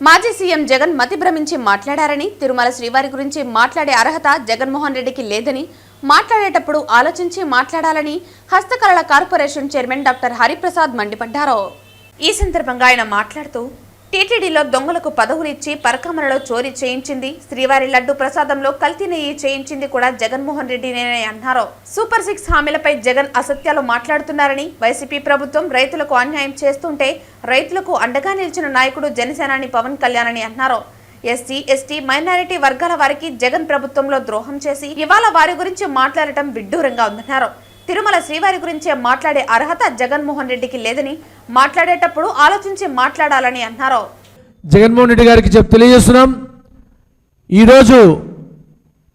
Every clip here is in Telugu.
మాజీ సీఎం జగన్ మతి భ్రమించి మాట్లాడారని తిరుమల శ్రీవారి గురించి మాట్లాడే అర్హత జగన్మోహన్ రెడ్డికి లేదని మాట్లాడేటప్పుడు ఆలోచించి మాట్లాడాలని హస్తకళల కార్పొరేషన్ చైర్మన్ డాక్టర్ హరిప్రసాద్ మండిపడ్డారు. ఈ సందర్భంగా ఆయన మాట్లాడుతూ టీటీడీలో దొంగలకు పదవులిచ్చి పరకమరలో చోరీ చేయించింది. శ్రీవారి లడ్డు ప్రసాదంలో కల్తీ నెయ్యి చేయించింది కూడా జగన్మోహన్ రెడ్డినేనని అన్నారు. సూపర్ సిక్స్ హామీలపై జగన్ అసత్యాలు మాట్లాడుతున్నారని వైసీపీ ప్రభుత్వం రైతులకు అన్యాయం చేస్తుంటే రైతులకు అండగా నిలిచిన నాయకుడు జనసేనాని పవన్ కళ్యాణ్ అని అన్నారు. ఎస్సీ ఎస్టీ మైనారిటీ వర్గాల వారికి జగన్ ప్రభుత్వంలో ద్రోహం చేసి ఇవాళ వారి గురించి మాట్లాడటం విడ్డూరంగా ఉందన్నారు. తిరుమల శ్రీవారి గురించే మాట్లాడే అర్హత జగన్మోహన్ రెడ్డికి లేదని మాట్లాడేటప్పుడు ఆలోచించి మాట్లాడాలని అన్నారు. జగన్మోహన్ రెడ్డి గారికి చెప్ తెలియజేస్తున్నాం. ఈరోజు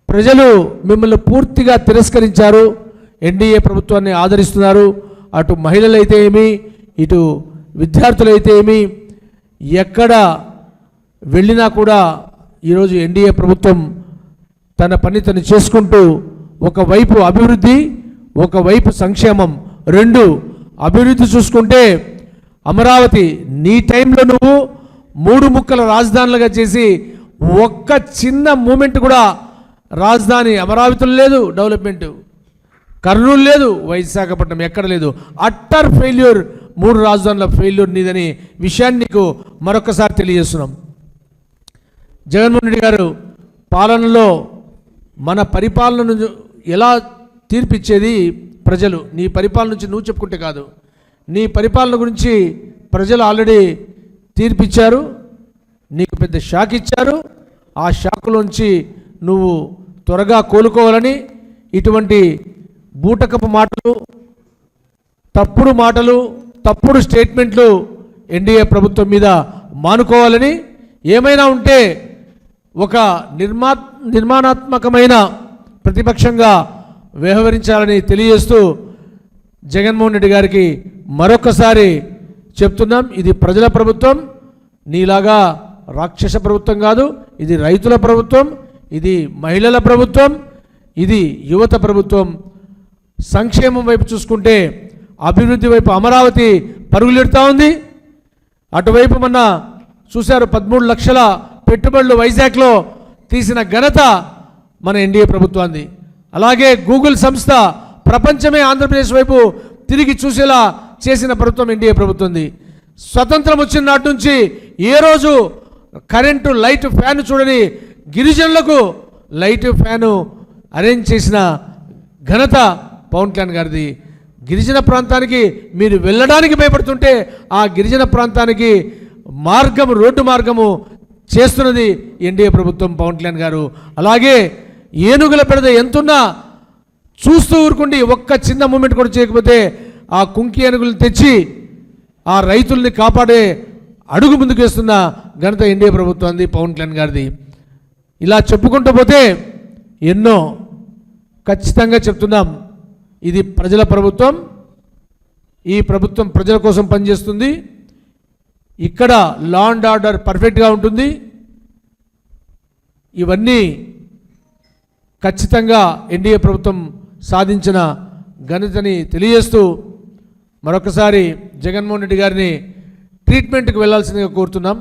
ప్రజలు మిమ్మల్ని పూర్తిగా తిరస్కరించారు. ఎన్డీఏ ప్రభుత్వాన్ని ఆదరిస్తున్నారు. అటు మహిళలైతే ఏమి ఇటు విద్యార్థులైతే ఏమి ఎక్కడ వెళ్ళినా కూడా ఈరోజు ఎన్డీఏ ప్రభుత్వం తన పని తను చేసుకుంటూ ఒకవైపు అభివృద్ధి ఒకవైపు సంక్షేమం రెండు అభివృద్ధి చూసుకుంటే అమరావతి నీ టైంలో నువ్వు మూడు ముక్కల రాజధానులుగా చేసి ఒక్క చిన్న మూమెంట్ కూడా రాజధాని అమరావతిలో లేదు డెవలప్మెంట్. కర్నూలు లేదు వైశాఖపట్నం ఎక్కడ లేదు. అట్టర్ ఫెయిల్యూర్ మూడు రాజధానుల ఫెయిల్యూర్ నీదని విషయాన్ని నీకు మరొకసారి తెలియజేస్తున్నాం. జగన్మోహన్ రెడ్డి గారు పాలనలో మన పరిపాలనను ఎలా తీర్పిచ్చేది ప్రజలు. నీ పరిపాలన నుంచి నువ్వు చెప్పుకుంటే కాదు. నీ పరిపాలన గురించి ప్రజలు ఆల్రెడీ తీర్పిచ్చారు. నీకు పెద్ద షాక్ ఇచ్చారు. ఆ షాక్లోంచి నువ్వు త్వరగా కోలుకోవాలని ఇటువంటి బూటకపు మాటలు తప్పుడు మాటలు తప్పుడు స్టేట్మెంట్లు ఎన్డీఏ ప్రభుత్వం మీద మానుకోవాలని ఏమైనా ఉంటే ఒక నిర్మా నిర్మాణాత్మకమైన ప్రతిపక్షంగా వ్యవహరించాలని తెలియజేస్తూ జగన్మోహన్ రెడ్డి గారికి మరొకసారి చెప్తున్నాం. ఇది ప్రజల ప్రభుత్వం నీలాగా రాక్షస ప్రభుత్వం కాదు ఇది రైతుల ప్రభుత్వం ఇది మహిళల ప్రభుత్వం ఇది యువత ప్రభుత్వం. సంక్షేమం వైపు చూసుకుంటే అభివృద్ధి వైపు అమరావతి పరుగులెడుతూ ఉంది. అటువైపు మొన్న చూశారు పదమూడు లక్షల పెట్టుబడులు వైజాగ్లో తీసిన ఘనత మన ఎన్డీఏ ప్రభుత్వాన్ని అలాగే గూగుల్ సంస్థ ప్రపంచమే ఆంధ్రప్రదేశ్ వైపు తిరిగి చూసేలా చేసిన ప్రభుత్వం ఎన్డీఏ ప్రభుత్వంది. స్వతంత్రం వచ్చిన నాటి నుంచి ఏ రోజు కరెంటు లైట్ ఫ్యాన్ చూడని గిరిజనులకు లైట్ ఫ్యాను అరేంజ్ చేసిన ఘనత పవన్ కళ్యాణ్ గారిది. గిరిజన ప్రాంతానికి మీరు వెళ్ళడానికి భయపడుతుంటే ఆ గిరిజన ప్రాంతానికి మార్గం రోడ్డు మార్గము చేస్తున్నది ఎన్డీఏ ప్రభుత్వం పవన్ కళ్యాణ్ గారు. అలాగే ఏనుగుల పెడద ఎంతున్నా చూస్తూ ఊరుకుండి ఒక్క చిన్న మూమెంట్ కూడా చేయకపోతే ఆ కుంకి ఏనుగులు తెచ్చి ఆ రైతుల్ని కాపాడే అడుగు ముందుకు వేస్తున్న ఘనత ఎన్డీఏ ప్రభుత్వాన్ని పవన్ కళ్యాణ్ గారిది. ఇలా చెప్పుకుంటూ పోతే ఎన్నో ఖచ్చితంగా చెప్తున్నాం. ఇది ప్రజల ప్రభుత్వం ఈ ప్రభుత్వం ప్రజల కోసం పనిచేస్తుంది. ఇక్కడ లా అండ్ ఆర్డర్ పర్ఫెక్ట్గా ఉంటుంది. ఇవన్నీ ఖచ్చితంగా ఎన్డీఏ ప్రభుత్వం సాధించిన ఘనతని తెలియజేస్తూ మరొకసారి జగన్మోహన్ రెడ్డి గారిని ట్రీట్మెంట్కి వెళ్ళాల్సిందిగా కోరుతున్నాం.